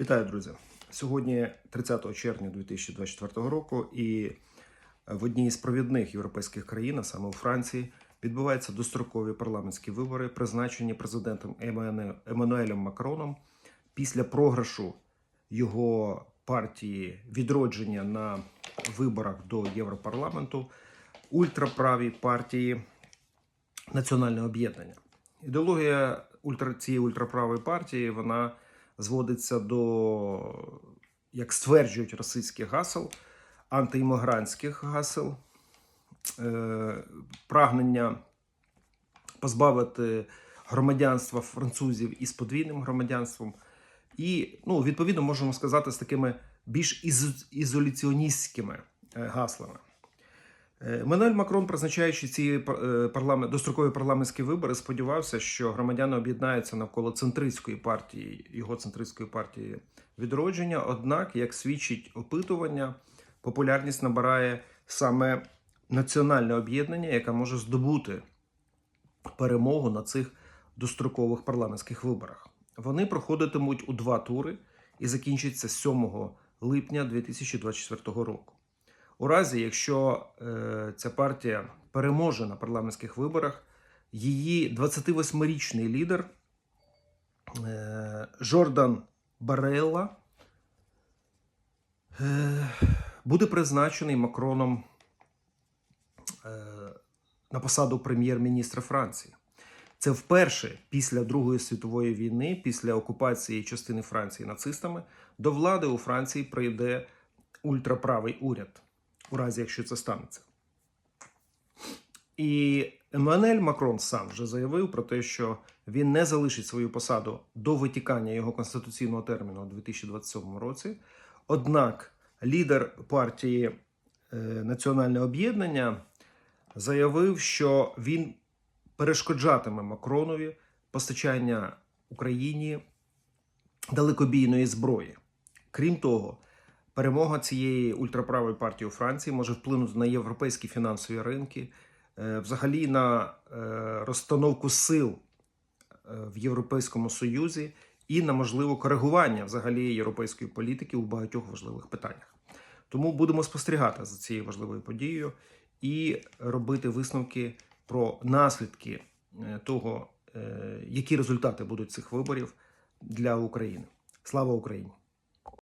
Вітаю, друзі! Сьогодні 30 червня 2024 року, і в одній з провідних європейських країн, а саме у Франції, відбуваються дострокові парламентські вибори, призначені президентом Емману- Еммануелем Макроном після програшу його партії відродження на виборах до Європарламенту ультраправій партії Національне об'єднання. Ідеологія ультра, цієї ультраправої партії вона зводиться до, як стверджують російських гасел, антиіммігрантських гасел, е, прагнення позбавити громадянства французів із подвійним громадянством. І, ну, відповідно, можемо сказати, з такими більш із, ізоляціоністськими е, гаслами. Е, Еммануель Макрон, призначаючи ці е, парламент, дострокові парламентські вибори, сподівався, що громадяни об'єднаються навколо центристської партії, його центристської партії відродження. Однак, як свідчить опитування, популярність набирає саме національне об'єднання, яке може здобути перемогу на цих дострокових парламентських виборах. Вони проходитимуть у два тури і закінчаться 7 липня 2024 року. У разі, якщо е, ця партія переможе на парламентських виборах, її 28-річний лідер е, Жордан Барелла е, буде призначений Макроном е, на посаду прем'єр-міністра Франції. Це вперше після Другої світової війни, після окупації частини Франції нацистами, до влади у Франції прийде ультраправий уряд у разі, якщо це станеться. І Еммануель Макрон сам вже заявив про те, що він не залишить свою посаду до витікання його конституційного терміну у 2027 році. Однак лідер партії е, Національне об'єднання заявив, що він перешкоджатиме Макронові постачання Україні далекобійної зброї. Крім того, Перемога цієї ультраправої партії у Франції може вплинути на європейські фінансові ринки, е, взагалі на е, розстановку сил е, в Європейському Союзі і на можливе коригування взагалі європейської політики у багатьох важливих питаннях. Тому будемо спостерігати за цією важливою подією і робити висновки про наслідки того, які результати будуть цих виборів для України. Слава Україні!